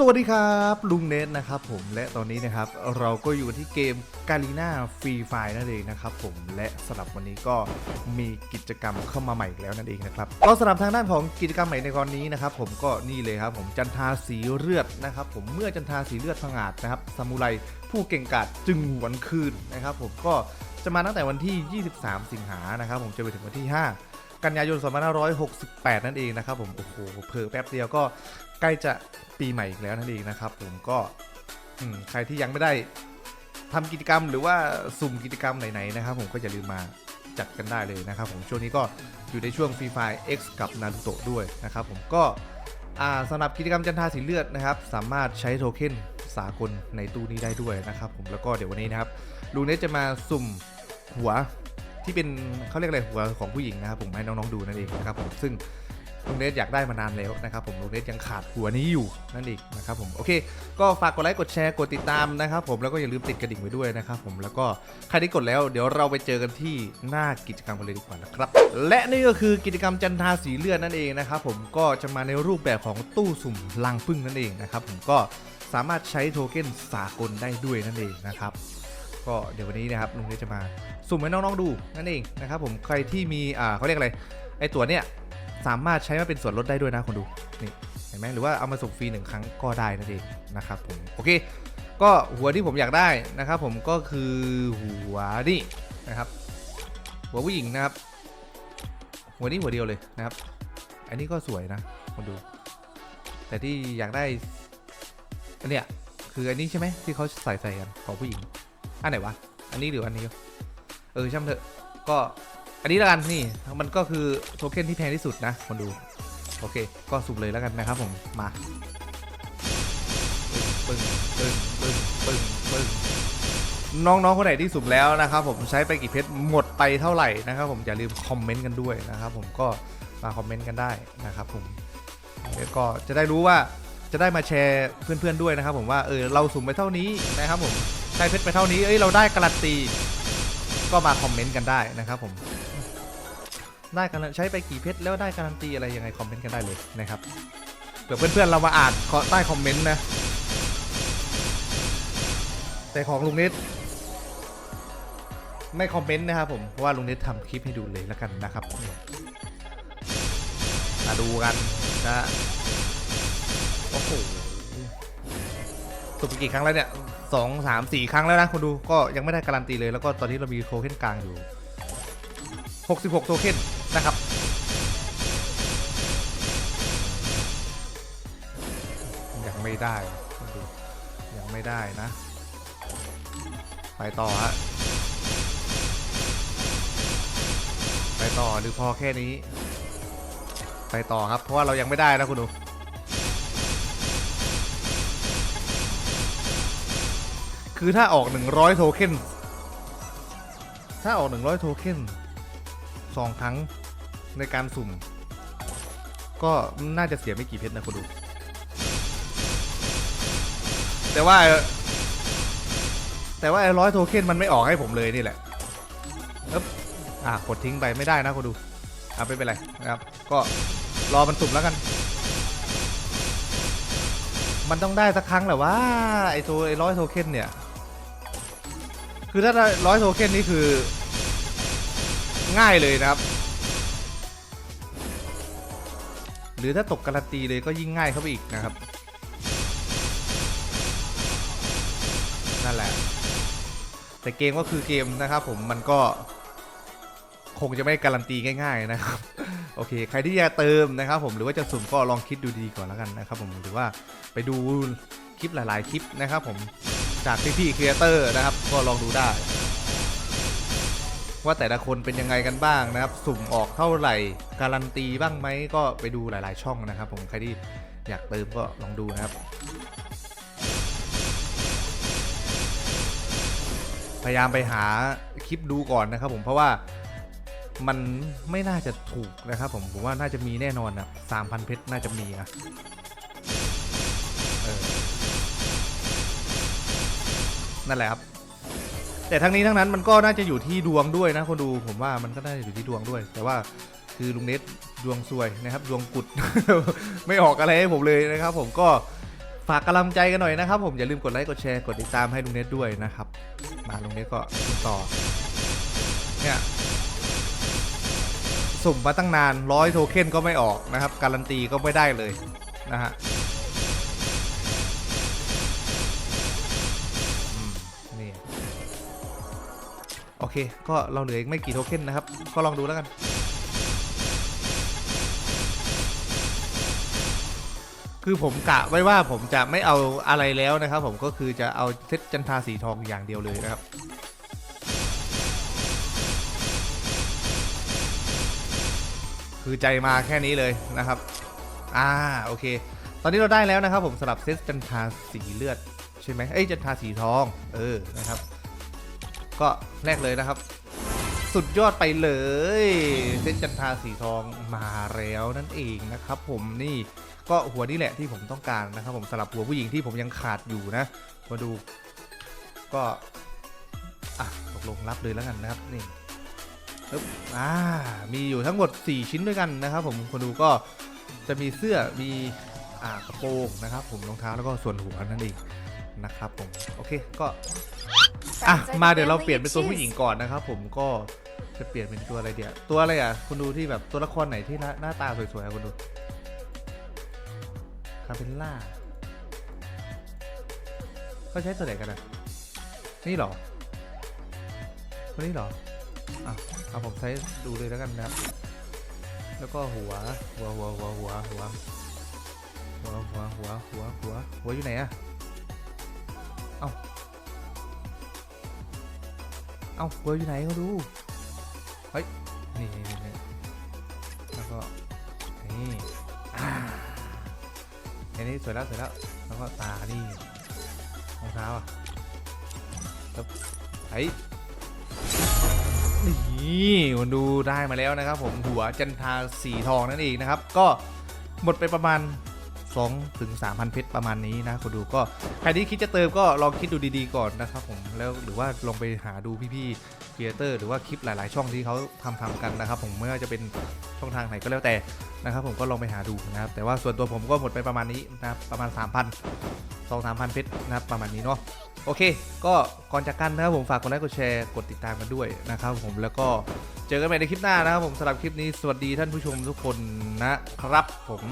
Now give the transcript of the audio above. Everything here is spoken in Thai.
สวัสดีครับ ลุงเนทนะครับผมและตอนนี้นะครับเราก็อยู่ที่เกมกาลีนาฟรีไฟนั่นเองนะครับผมและสำหรับวันนี้ก็มีกิจกรรมเข้ามาใหม่แล้วนั่นเองนะครับก็สำหรับทางด้านของกิจกรรมใหม่ในตอนนี้นะครับผมก็นี่เลยครับผมจันทาสีเลือดนะครับผมเมื่อจันทาสีเลือดผงาดนะครับซามูไรผู้เก่งกาจจึงหวนคืนนะครับผมก็จะมาตั้งแต่วันที่ 23 สิงหานะครับผมจะไปถึงวันที่ 5 กันยายน 2568 นั่นเองนะครับผมโอ้โหเผลอแป๊บเดียวก็ใกล้จะปีใหม่อีกแล้วนั่นเองนะครับผมก็ใครที่ยังไม่ได้ทำกิจกรรมหรือว่าสุ่มกิจกรรมไหนๆนะครับ ผมก็อย่าลืมมาจัดกันได้เลยนะครับผมช่วงนี้ก็อยู่ในช่วงฟรีไฟ X กับนารูโตะด้วยนะครับผมก็สำหรับกิจกรรมจันทาสีเลือดนะครับ สามารถใช้โทเค็นสากลในตู้นี้ได้ด้วยนะครับผมแล้วก็เดี๋ยววันนี้นะครับลุงเนทจะมาสุ่มหัว ที่เป็นเขาเรียกอะไรหัวของผู้หญิงนะครับผมให้น้องๆดูนั่นเองนะครับผมซึ่งลุงเนทอยากได้มานานแล้วนะครับผมลุงเนทยังขาดหัวนี้อยู่นั่นเองนะครับผมโอเค ก็ฝากกดไลค์กดแชร์กดติดตามนะครับผมแล้วก็อย่าลืมติดกระดิ่งไว้ด้วยนะครับผมแล้วก็ใครที่กดแล้วเดี๋ยวเราไปเจอกันที่หน้ากิจกรรมกันเลยดีกว่านะครับ และนี่ก็คือกิจกรรมจันทาสีเลือดนั่นเองนะครับผมก็จะมาในรูปแบบของตู้สุ่มลังพึ่งนั่นเองนะครับผมก็สามารถใช้โทเค็นสากลได้ด้วยนั่นเองนะครับ ก็เดี๋ยววันนี้นะครับลุงเนทจะมาสุ่มให้น้องๆดูนั่นเองนะครับผมใครที่มีอ่าเขาเรียกอะไรไอตัวเนี้ยสามารถใช้มาเป็นส่วนลดได้ด้วยนะคนดูนี่เห็นไหมหรือว่าเอามาส่งฟรีหนึ่งครั้งก็ได้นั่นเองนะครับผมโอเค ก็หัวที่ผมอยากได้นะครับผมก็คือหัวนี่นะครับหัวผู้หญิงนะครับ หัวนี้หัวเดียวเลยนะครับ อันนี้ก็สวยนะคนดู แต่ที่อยากได้อันเนี้ยคืออันนี้ใช่ไหมที่เขาใส่ใส่กันของผู้หญิง อันไหนวะ อันนี้หรืออันนี้ เออช่างเถอะ ก็อันนี้แล้วกันนี่ มันก็คือโทเค็นที่แพงที่สุดนะคนดู โอเค ก็สุ่มเลยแล้วกันนะครับผม มาปึ้งปึ้งปึ้งปึ้งปึ้งน้องๆคนไหนที่สุ่มแล้วนะครับผมใช้ไปกี่เพชรหมดไปเท่าไหร่นะครับผมอย่าลืมคอมเมนต์กันด้วยนะครับผมก็มาคอมเมนต์กันได้นะครับผมแล้วก็จะได้รู้ว่าจะได้มาแชร์เพื่อนๆด้วยนะครับผมว่าเออเราสุ่มไปเท่านี้นะครับผม ใช้เพชรไปเท่านี้ เอ้ย เราได้การันตี ก็มาคอมเมนต์กันได้นะครับผม ได้การันใช้ไปกี่เพชรแล้วได้การันตีอะไรยังไงคอมเมนต์กันได้เลยนะครับเผื่อเพื่อนๆเรามาอ่านขอใต้คอมเมนต์นะ แต่ของลุงเนทไม่คอมเมนต์นะครับผมเพราะว่าลุงเนททำคลิปให้ดูเลยแล้วกันนะครับมาดูกันนะโอ้โหสุดไปกี่ครั้งแล้วเนี่ย สองสามสี่ครั้งแล้วนะคนดูก็ยังไม่ได้การันตีเลยแล้วก็ตอนนี้เรามีโทเค็นกลางอยู่ 66 โทเค็นนะครับ ยังไม่ได้คนดูยังไม่ได้นะ ไปต่อฮะไปต่อหรือพอแค่นี้ ไปต่อครับเพราะว่าเรายังไม่ได้นะคุณดู คือถ้าออก 100 โทเค็น ถ้าออก 100 โทเค็นสองครั้งในการสุ่ม ก็น่าจะเสียไม่กี่เพชรนะคุณดู แต่ว่า แต่ว่าไอ้ร้อยโทเค็นมันไม่ออกให้ผมเลยนี่แหละเอ๊บอะกดทิ้งไปไม่ได้นะคุณดู อะไม่เป็นไรนะครับ ก็รอมันสุ่มแล้วกันมันต้องได้สักครั้งแหละว่าไอ้ตัวไอ้ร้อยโทเค็นเนี่ย คือถ้าได้ร้อยโทเค็นนี่คือ ง่ายเลยนะครับ หรือถ้าตกการันตีเลยก็ยิ่งง่ายเข้าไปอีกนะครับ นั่นแหละ แต่เกมก็คือเกมนะครับผมมันก็ คงจะไม่การันตีง่าย ๆนะครับโอเค ใครที่จะเติมนะครับผมหรือว่าจะสุ่มก็ลองคิดดูดีก่อนแล้วกันนะครับผมหรือว่าไปดูคลิปหลาย ๆ คลิปนะครับผม จากพี่ๆครีเอเตอร์นะครับ ก็ลองดูได้ ว่าแต่ละคนเป็นยังไงกันบ้างนะครับ สุ่มออกเท่าไหร่ การันตีบ้างไหมก็ไปดูหลายๆ ช่องนะครับ ผมใครที่อยากเติมก็ลองดูนะครับ พยายามไปหาคลิปดูก่อนนะครับ ผมเพราะว่ามันไม่น่าจะถูกนะครับ ผมผมว่าน่าจะมีแน่นอนนะสามพันเพชรน่าจะมีนะ นั่นแหละครับ แต่ทั้งนี้ทั้งนั้นมันก็น่าจะอยู่ที่ดวงด้วยนะคนดูผมว่ามันก็น่าจะอยู่ที่ดวงด้วย แต่ว่าคือลุงเนทดวงซวยนะครับ ดวงกุด ไม่ออกอะไรให้ผมเลยนะครับ ผมก็ฝากกำลังใจกันหน่อยนะครับ ผมอย่าลืมกดไลค์กดแชร์กดติดตามให้ลุงเน็ตด้วยนะครับ มาลุงเน็ตก็ต่อเนี่ยสุ่มมาตั้งนานร้อยโทเค็นก็ไม่ออกนะครับ การันตีก็ไม่ได้เลยนะฮะ โอเค ก็เราเหลืออีกไม่กี่โทเค็นนะครับ ก็ลองดูแล้วกัน คือผมกะไว้ว่าผมจะไม่เอาอะไรแล้วนะครับ ผมก็คือจะเอาเซตจันทาสีทองอย่างเดียวเลยนะครับคือใจมาแค่นี้เลยนะครับ อ่า โอเค ตอนนี้เราได้แล้วนะครับผมสำหรับเซตจันทาสีเลือด ใช่ไหมเอ้ยจันทาสีทอง เออ นะครับ ก็แรกเลยนะครับ สุดยอดไปเลยเซตจันทาสีทองมาแล้วนั่นเองนะครับผมนี่ก็หัวนี่แหละที่ผมต้องการนะครับ ผมสลับหัวผู้หญิงที่ผมยังขาดอยู่นะ มาดู ก็อะตกลงรับเลยแล้วกันนะครับนี่ปึ๊บอ่ามีอยู่ทั้งหมด 4 ชิ้นด้วยกันนะครับ ผมคนดูก็จะมีเสื้อมีอ่ากระโปรงนะครับ ผมรองเท้าแล้วก็ส่วนหัวนั่นเองนะครับผมโอเคก็ อะมาเดี๋ยวเราเปลี่ยนเป็นตัวผู้หญิงก่อนนะครับผมก็จะเปลี่ยนเป็นตัวอะไรเดี๋ยวตัวอะไรอะคุณดูที่แบบตัวละครไหนที่หน้าหน้าตาสวยๆอะคุณดูคาเปนล่าเขาใช้ตัวไหนกันอะนี่เหรอตัวนี้เหรออะเอาผมใช้ดูเลยแล้วกันนะครับ แล้วก็หัวหัวหัวหัวหัวหัวหัวหัวหัวหัวหัวหัวอยู่ไหนอะเอ้า เอ้าหัวอยู่ไหนเขาดูเฮ้ยนี่นี่นี่แล้วก็นี่อ่าอันนี้สวยแล้วสวยแล้วแล้วก็ตานี่รองเท้าอะตึ๊บไอ้นี่มันดูได้มาแล้วนะครับผมหัวจันทาสีทองนั่นเองนะครับ ก็หมดไปประมาณ 2ถึง3,000 เพชรประมาณนี้นะคุณดูก็ใครที่คิดจะเติมก็ลองคิดดูดีๆก่อนนะครับผมแล้วหรือว่าลองไปหาดูพี่ๆครีเอเตอร์หรือว่าคลิปหลายๆ ช่องที่เขาทำทำกันนะครับ ผมไม่ว่าจะเป็นช่องทางไหนก็แล้วแต่นะครับ ผมก็ลองไปหาดูนะครับ แต่ว่าส่วนตัวผมก็หมดไปประมาณนี้นะครับประมาณ 3 0 0 0 2 3 0 0 0 เพชรนะครับประมาณนี้เนาะโอเค ก็ก่อนจากกันนะครับผมฝากกดไลค์กดแชร์กดติดตามกันด้วยนะครับผมแล้วก็เจอกันใหม่ในคลิปหน้านะครับผมสำหรับคลิปนี้สวัสดีท่านผู้ชมทุกคนนะครับผม